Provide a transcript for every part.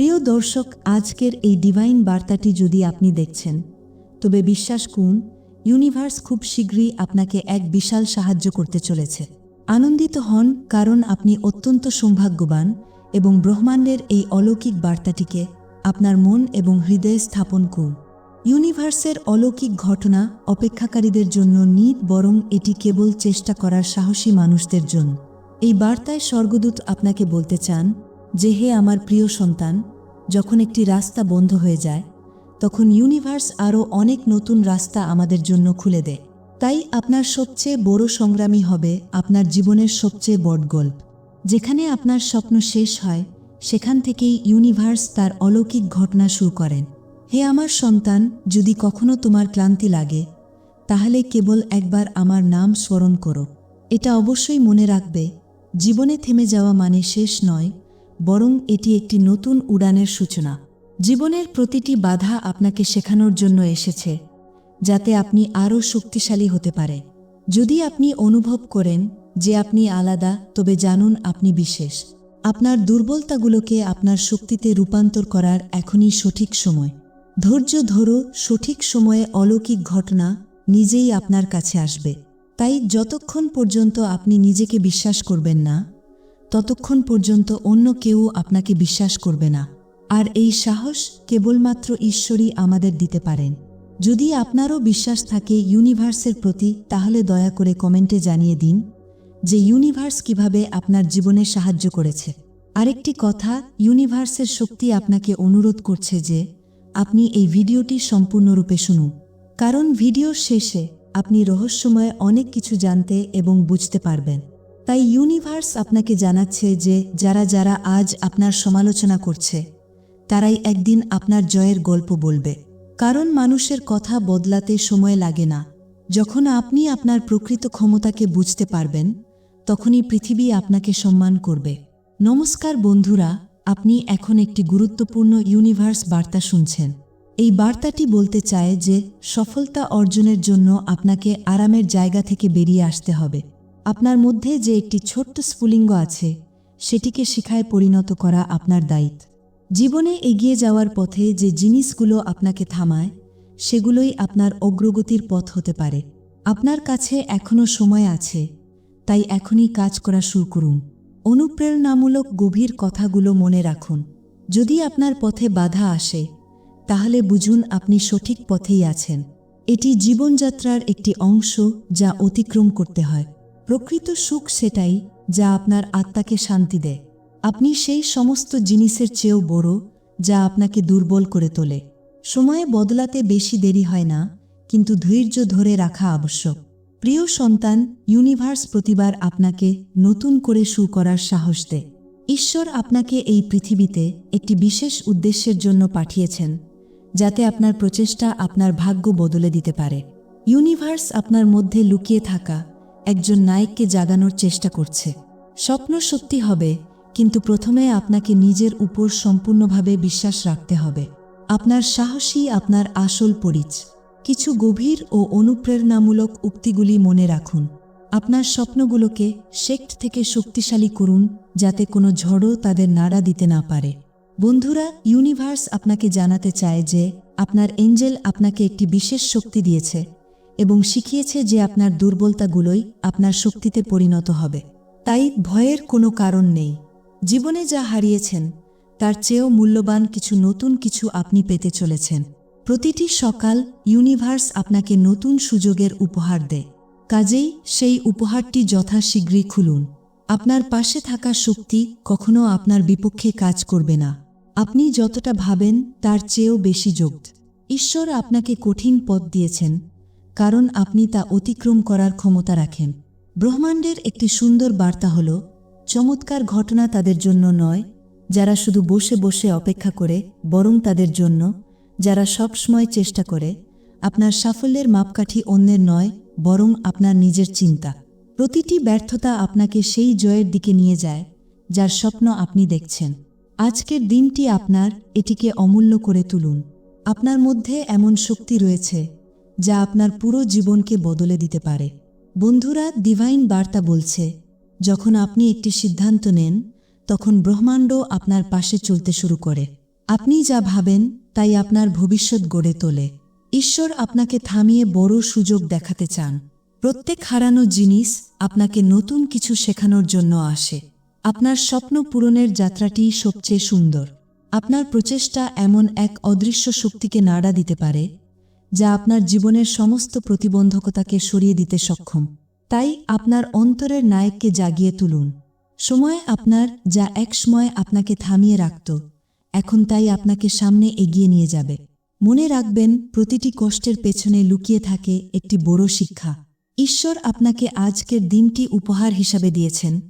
প্রিয় দর্শক, আজকের এই ডিভাইন বার্তাটি যদি আপনি দেখছেন, তবে বিশ্বাস করুন ইউনিভার্স খুব শীঘ্রই আপনাকে এক বিশাল সাহায্য করতে চলেছে। আনন্দিত হন কারণ আপনি অত্যন্ত সৌভাগ্যবান এবং ব্রহ্মাণ্ডের এই অলৌকিক বার্তাটিকে আপনার মন এবং হৃদয়ে স্থাপন করুন। ইউনিভার্সের অলৌকিক ঘটনা অপেক্ষাকারীদের জন্য নিট বরং এটি কেবল চেষ্টা করার সাহসী মানুষদের জন্য। এই বার্তায় স্বর্গদূত আপনাকে বলতে চান যে হে আমার প্রিয় সন্তান, যখন একটি রাস্তা বন্ধ হয়ে যায়, তখন ইউনিভার্স আরও অনেক নতুন রাস্তা আমাদের জন্য খুলে দেয়। তাই আপনার সবচেয়ে বড় সংগ্রামী হবে আপনার জীবনের সবচেয়ে বড় গল্প। যেখানে আপনার স্বপ্ন শেষ হয়, সেখান থেকেই ইউনিভার্স তার অলৌকিক ঘটনা শুরু করেন। হে আমার সন্তান, যদি কখনো তোমার ক্লান্তি লাগে, তাহলে কেবল একবার আমার নাম স্মরণ করো। এটা অবশ্যই মনে রাখবে, জীবনে থেমে যাওয়া মানে শেষ নয় বরং এটি একটি নতুন উড়ানের সূচনা। জীবনের প্রতিটি বাধা আপনাকে শেখানোর জন্য এসেছে, যাতে আপনি আরও শক্তিশালী হতে পারে। যদি আপনি অনুভব করেন যে আপনি আলাদা, তবে জানুন আপনি বিশেষ। আপনার দুর্বলতাগুলোকে আপনার শক্তিতে রূপান্তর করার এখনই সঠিক সময়। ধৈর্য ধরো, সঠিক সময়ে অলৌকিক ঘটনা নিজেই আপনার কাছে আসবে। তাই যতক্ষণ পর্যন্ত আপনি নিজেকে বিশ্বাস করবেন না ততক্ষণ পর্যন্ত অন্য কেউ আপনাকে বিশ্বাস করবে না। আর এই সাহস কেবলমাত্র ঈশ্বরই আমাদের দিতে পারেন। যদি আপনারও বিশ্বাস থাকে ইউনিভার্সের প্রতি, তাহলে দয়া করে কমেন্টে জানিয়ে দিন যে ইউনিভার্স কীভাবে আপনার জীবনে সাহায্য করেছে। আরেকটি কথা, ইউনিভার্সের শক্তি আপনাকে অনুরোধ করছে যে আপনি এই ভিডিওটি সম্পূর্ণরূপে শুনুন। কারণ ভিডিওর শেষে আপনি রহস্যময় অনেক কিছু জানতে এবং বুঝতে পারবেন। তাই ইউনিভার্স আপনাকে জানাচ্ছে যে যারা যারা আজ আপনার সমালোচনা করছে, তারাই একদিন আপনার জয়ের গল্প বলবে। কারণ মানুষের কথা বদলাতে সময় লাগে না। যখন আপনি আপনার প্রকৃত ক্ষমতাকে বুঝতে পারবেন, তখনই পৃথিবী আপনাকে সম্মান করবে। নমস্কার বন্ধুরা, আপনি এখন একটি গুরুত্বপূর্ণ ইউনিভার্স বার্তা শুনছেন। এই বার্তাটি বলতে চায় যে সফলতা অর্জনের জন্য আপনাকে আরামের জায়গা থেকে বেরিয়ে আসতে হবে। আপনার মধ্যে যে একটি ছোট্ট স্ফুলিঙ্গ আছে, সেটিকে শিখায় পরিণত করা আপনার দায়িত্ব। জীবনে এগিয়ে যাওয়ার পথে যে জিনিসগুলো আপনাকে থামায়, সেগুলোই আপনার অগ্রগতির পথ হতে পারে। আপনার কাছে এখনও সময় আছে, তাই এখনই কাজ করা শুরু করুন। অনুপ্রেরণামূলক গভীর কথাগুলো মনে রাখুন। যদি আপনার পথে বাধা আসে, তাহলে বুঝুন আপনি সঠিক পথেই আছেন। এটি জীবনযাত্রার একটি অংশ যা অতিক্রম করতে হয়। প্রকৃত সুখ সেটাই যা আপনার আত্মাকে শান্তি দেয়। আপনি সেই সমস্ত জিনিসের চেয়েও বড় যা আপনাকে দুর্বল করে তোলে। সময়ে বদলাতে বেশি দেরি হয় না, কিন্তু ধৈর্য ধরে রাখা আবশ্যক। প্রিয় সন্তান ইউনিভার্স প্রতিবার আপনাকে নতুন করে শু করার সাহস দেয়। ঈশ্বর আপনাকে এই পৃথিবীতে একটি বিশেষ উদ্দেশ্যের জন্য পাঠিয়েছেন, যাতে আপনার প্রচেষ্টা আপনার ভাগ্য বদলে দিতে পারে। ইউনিভার্স আপনার মধ্যে লুকিয়ে থাকা একজন নায়ককে জাগানোর চেষ্টা করছে। স্বপ্ন সত্যি হবে, কিন্তু প্রথমে আপনাকে নিজের উপর সম্পূর্ণভাবে বিশ্বাস রাখতে হবে। আপনার সাহসী আপনার আসল পরিচ। কিছু গভীর ও অনুপ্রেরণামূলক উক্তিগুলি মনে রাখুন। আপনার স্বপ্নগুলোকে শেক্ট থেকে শক্তিশালী করুন, যাতে কোনো ঝড়ও তাদের নাড়া দিতে না পারে। বন্ধুরা ইউনিভার্স আপনাকে জানাতে চায় যে আপনার এঞ্জেল আপনাকে একটি বিশেষ শক্তি দিয়েছে। এবং শিখিয়েছে যে আপনার দুর্বলতাগুলোই আপনার শক্তিতে পরিণত হবে। তাই ভয়ের কোনো কারণ নেই। জীবনে যা হারিয়েছেন, তার চেয়েও মূল্যবান কিছু নতুন কিছু আপনি পেতে চলেছেন। প্রতিটি সকাল ইউনিভার্স আপনাকে নতুন সুযোগের উপহার দেয়। কাজেই সেই উপহারটি যথাশীঘ্রই খুলুন। আপনার পাশে থাকা শক্তি কখনো আপনার বিপক্ষে কাজ করবে না। আপনি যতটা ভাবেন, তার চেয়েও বেশি যোগ্য। ঈশ্বর আপনাকে কঠিন পথ দিয়েছেন কারণ আপনি তা অতিক্রম করার ক্ষমতা রাখেন। ব্রহ্মাণ্ডের একটি সুন্দর বার্তা হল, চমৎকার ঘটনা তাদের জন্য নয়, যারা শুধু বসে বসে অপেক্ষা করে, বরং তাদের জন্য, যারা সবসময় চেষ্টা করে, আপনার সাফল্যের মাপকাঠি অন্যের নয়, বরং আপনার নিজের চিন্তা। প্রতিটি ব্যর্থতা আপনাকে সেই জয়ের দিকে নিয়ে যায়, যার স্বপ্ন আপনি দেখছেন। আজকের দিনটি আপনার এটিকে অমূল্য করে তুলুন। আপনার মধ্যে এমন শক্তি রয়েছে যা আপনার পুরো জীবনকে বদলে দিতে পারে। বন্ধুরা ডিভাইন বার্তা বলছে, যখন আপনি একটি সিদ্ধান্ত নেন, তখন ব্রহ্মাণ্ড আপনার পাশে চলতে শুরু করে। আপনি যা ভাবেন, তাই আপনার ভবিষ্যৎ গড়ে তোলে। ঈশ্বর আপনাকে থামিয়ে বড় সুযোগ দেখাতে চান। প্রত্যেক হারানো জিনিস আপনাকে নতুন কিছু শেখানোর জন্য আসে। আপনার স্বপ্ন পূরণের যাত্রাটি সবচেয়ে সুন্দর। আপনার প্রচেষ্টা এমন এক অদৃশ্য শক্তিকে নাড়া দিতে পারে যা আপনার জীবনের সমস্ত প্রতিবন্ধকতাকে সরিয়ে দিতে সক্ষম। তাই আপনার অন্তরের নায়ককে জাগিয়ে তুলুন। সময় আপনার যা এক সময় আপনাকে থামিয়ে রাখত, এখন তাই আপনাকে সামনে এগিয়ে নিয়ে যাবে। মনে রাখবেন, প্রতিটি কষ্টের পেছনে লুকিয়ে থাকে একটি বড় শিক্ষা। ঈশ্বর আপনাকে আজকের দিনটি উপহার হিসাবে দিয়েছেন,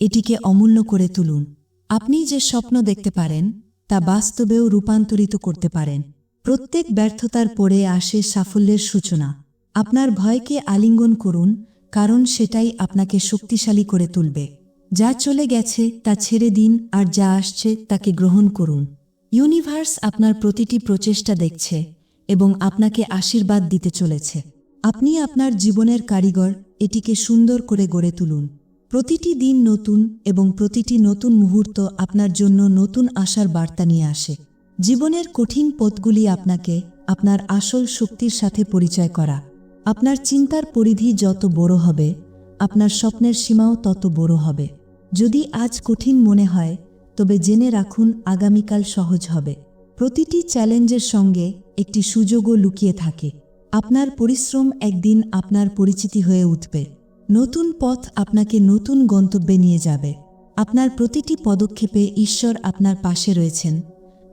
এটিকে অমূল্য করে তুলুন। আপনি যে স্বপ্ন দেখতে পারেন, তা বাস্তবেও রূপান্তরিত করতে পারেন। প্রত্যেক ব্যর্থতার পরে আসে সাফল্যের সূচনা। আপনার ভয়কে আলিঙ্গন করুন, কারণ সেটাই আপনাকে শক্তিশালী করে তুলবে। যা চলে গেছে, তা ছেড়ে দিন, আর যা আসছে, তাকে গ্রহণ করুন। ইউনিভার্স আপনার প্রতিটি প্রচেষ্টা দেখছে এবং আপনাকে আশীর্বাদ দিতে চলেছে। আপনি আপনার জীবনের কারিগর, এটিকে সুন্দর করে গড়ে তুলুন। প্রতিটি দিন নতুন এবং প্রতিটি নতুন মুহূর্ত আপনার জন্য নতুন আশার বার্তা নিয়ে আসে। জীবনের কঠিন পথগুলি আপনাকে আপনার আসল শক্তির সাথে পরিচয় করা। আপনার চিন্তার পরিধি যত বড় হবে, আপনার স্বপ্নের সীমাও তত বড় হবে। যদি আজ কঠিন মনে হয়, তবে জেনে রাখুন আগামীকাল সহজ হবে। প্রতিটি চ্যালেঞ্জের সঙ্গে একটি সুযোগও লুকিয়ে থাকে। আপনার পরিশ্রম একদিন আপনার পরিচিতি হয়ে উঠবে। নতুন পথ আপনাকে নতুন গন্তব্যে নিয়ে যাবে। আপনার প্রতিটি পদক্ষেপে ঈশ্বর আপনার পাশে রয়েছেন।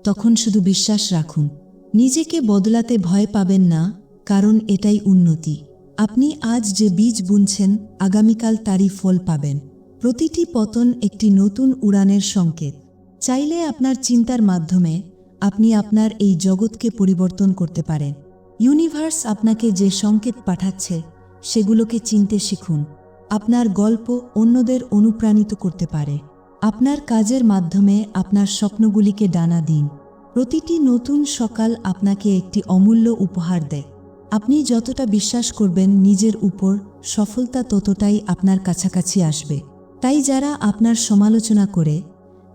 তখন শুধু বিশ্বাস রাখুন, নিজেকে বদলাতে ভয় পাবেন না, কারণ এটাই উন্নতি। আপনি আজ যে বীজ বুনছেন, আগামীকাল তারই ফল পাবেন। প্রতিটি পতন একটি নতুন উড়ানের সংকেত। চাইলে আপনার চিন্তার মাধ্যমে আপনি আপনার এই জগৎকে পরিবর্তন করতে পারেন। ইউনিভার্স আপনাকে যে সংকেত পাঠাচ্ছে, সেগুলোকে চিনতে শিখুন। আপনার গল্প অন্যদের অনুপ্রাণিত করতে পারে। আপনার কাজের মাধ্যমে আপনার স্বপ্নগুলিকে ডানা দিন। প্রতিটি নতুন সকাল আপনাকে একটি অমূল্য উপহার দেয়। আপনি যতটা বিশ্বাস করবেন নিজের উপর, সফলতা ততটাই আপনার কাছাকাছি আসবে। তাই যারা আপনার সমালোচনা করে,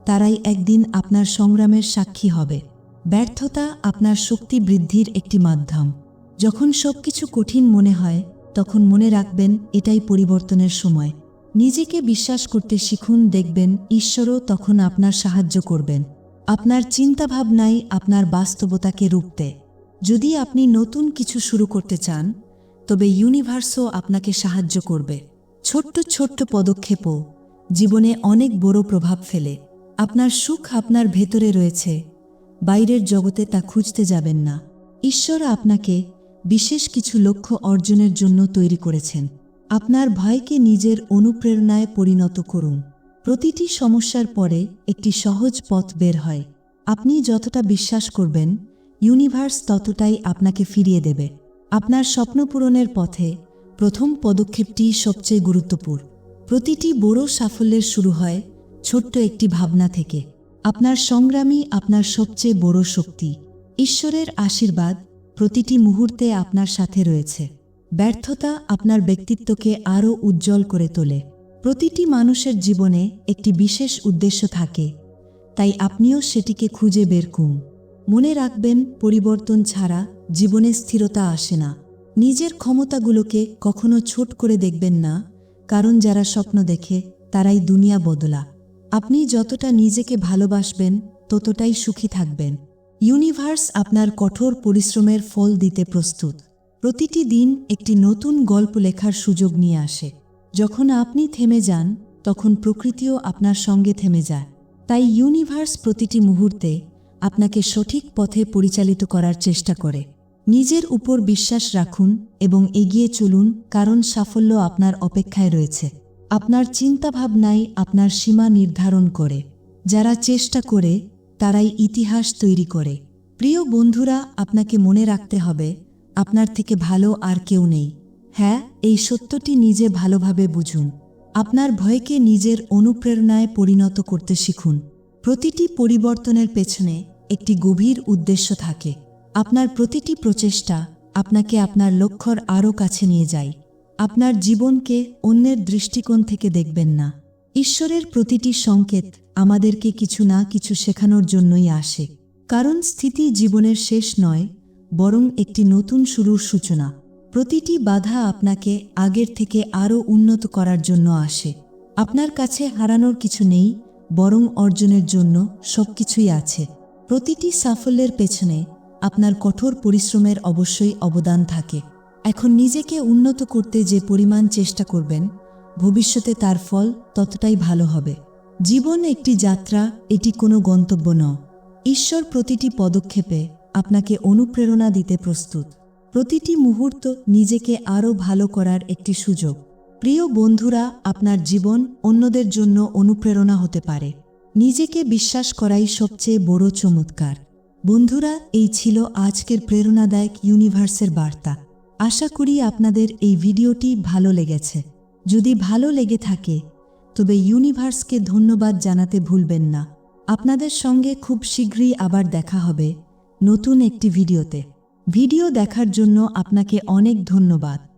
তারাই একদিন আপনার সংগ্রামের সাক্ষী হবে। ব্যর্থতা আপনার শক্তি বৃদ্ধির একটি মাধ্যম। যখন সবকিছু কঠিন মনে হয়, তখন মনে রাখবেন এটাই পরিবর্তনের সময়। নিজেকে বিশ্বাস করতে শিখুন, দেখবেন ঈশ্বরও তখন আপনার সাহায্য করবেন। আপনার চিন্তাভাবনাই আপনার বাস্তবতাকে রূপ দেয় যদি আপনি নতুন কিছু শুরু করতে চান, তবে ইউনিভার্সও আপনাকে সাহায্য করবে। ছোট্ট ছোট্ট পদক্ষেপও জীবনে অনেক বড় প্রভাব ফেলে। আপনার সুখ আপনার ভেতরে রয়েছে, বাইরের জগতে তা খুঁজতে যাবেন না। ঈশ্বর আপনাকে বিশেষ কিছু লক্ষ্য অর্জনের জন্য তৈরি করেছেন। আপনার ভয়কে নিজের অনুপ্রেরণায় পরিণত করুন। প্রতিটি সমস্যার পরে একটি সহজ পথ বের হয়। আপনি যতটা বিশ্বাস করবেন ইউনিভার্স ততটাই আপনাকে ফিরিয়ে দেবে। আপনার স্বপ্ন পূরণের পথে প্রথম পদক্ষেপটি সবচেয়ে গুরুত্বপূর্ণ। প্রতিটি বড় সাফল্যের শুরু হয় ছোট্ট একটি ভাবনা থেকে। আপনার সংগ্রামই আপনার সবচেয়ে বড় শক্তি। ঈশ্বরের আশীর্বাদ প্রতিটি মুহূর্তে আপনার সাথে রয়েছে। ব্যর্থতা আপনার ব্যক্তিত্বকে আরও উজ্জ্বল করে তোলে। প্রতিটি মানুষের জীবনে একটি বিশেষ উদ্দেশ্য থাকে। তাই আপনিও সেটিকে খুঁজে বের করুন। মনে রাখবেন, পরিবর্তন ছাড়া জীবনে স্থিরতা আসে না। নিজের ক্ষমতাগুলোকে কখনো ছোট করে দেখবেন না, কারণ যারা স্বপ্ন দেখে, তারাই দুনিয়া বদলা। আপনি যতটা নিজেকে ভালোবাসবেন, ততটাই সুখী থাকবেন। ইউনিভার্স আপনার কঠোর পরিশ্রমের ফল দিতে প্রস্তুত। প্রতিটি দিন একটি নতুন গল্প লেখার সুযোগ নিয়ে আসে। যখন আপনি থেমে যান, তখন প্রকৃতিও আপনার সঙ্গে থেমে যায়। তাই ইউনিভার্স প্রতিটি মুহূর্তে আপনাকে সঠিক পথে পরিচালিত করার চেষ্টা করে। নিজের উপর বিশ্বাস রাখুন এবং এগিয়ে চলুন কারণ সাফল্য আপনার অপেক্ষায় রয়েছে। আপনার চিন্তাভাবনাই আপনার সীমা নির্ধারণ করে। যারা চেষ্টা করে, তারাই ইতিহাস তৈরি করে। প্রিয় বন্ধুরা, আপনাকে মনে রাখতে হবে আপনার থেকে ভালো আর কেউ নেই। হ্যাঁ এই সত্যটি নিজে ভালোভাবে বুঝুন। আপনার ভয়কে নিজের অনুপ্রেরণায় পরিণত করতে শিখুন। প্রতিটি পরিবর্তনের পেছনে একটি গভীর উদ্দেশ্য থাকে। আপনার প্রতিটি প্রচেষ্টা আপনাকে আপনার লক্ষ্যর আরও কাছে নিয়ে যায়। আপনার জীবনকে অন্যের দৃষ্টিকোণ থেকে দেখবেন না। ঈশ্বরের প্রতিটি সংকেত আমাদেরকে কিছু না কিছু শেখানোর জন্যই আসে। কারণ স্থিতি জীবনের শেষ নয় বরং একটি নতুন শুরুর সূচনা। প্রতিটি বাধা আপনাকে আগের থেকে আরও উন্নত করার জন্য আসে। আপনার কাছে হারানোর কিছু নেই, বরং অর্জনের জন্য সবকিছুই আছে। প্রতিটি সাফল্যের পেছনে আপনার কঠোর পরিশ্রমের অবশ্যই অবদান থাকে। এখন নিজেকে উন্নত করতে যে পরিমাণ চেষ্টা করবেন, ভবিষ্যতে তার ফল ততটাই ভালো হবে। জীবন একটি যাত্রা, এটি কোনো গন্তব্য নয়। ঈশ্বর প্রতিটি পদক্ষেপে আপনাকে অনুপ্রেরণা দিতে প্রস্তুত। প্রতিটি মুহূর্ত নিজেকে আরও ভালো করার একটি সুযোগ। প্রিয় বন্ধুরা, আপনার জীবন অন্যদের জন্য অনুপ্রেরণা হতে পারে। নিজেকে বিশ্বাস করাই সবচেয়ে বড় চমৎকার। বন্ধুরা, এই ছিল আজকের প্রেরণাদায়ক ইউনিভার্সের বার্তা। আশা করি আপনাদের এই ভিডিওটি ভালো লেগেছে। যদি ভালো লেগে থাকে, তবে ইউনিভার্সকে ধন্যবাদ জানাতে ভুলবেন না। আপনাদের সঙ্গে খুব শীঘ্রই আবার দেখা হবে। নতুন একটি ভিডিওতে। ভিডিও দেখার জন্য আপনাকে অনেক ধন্যবাদ।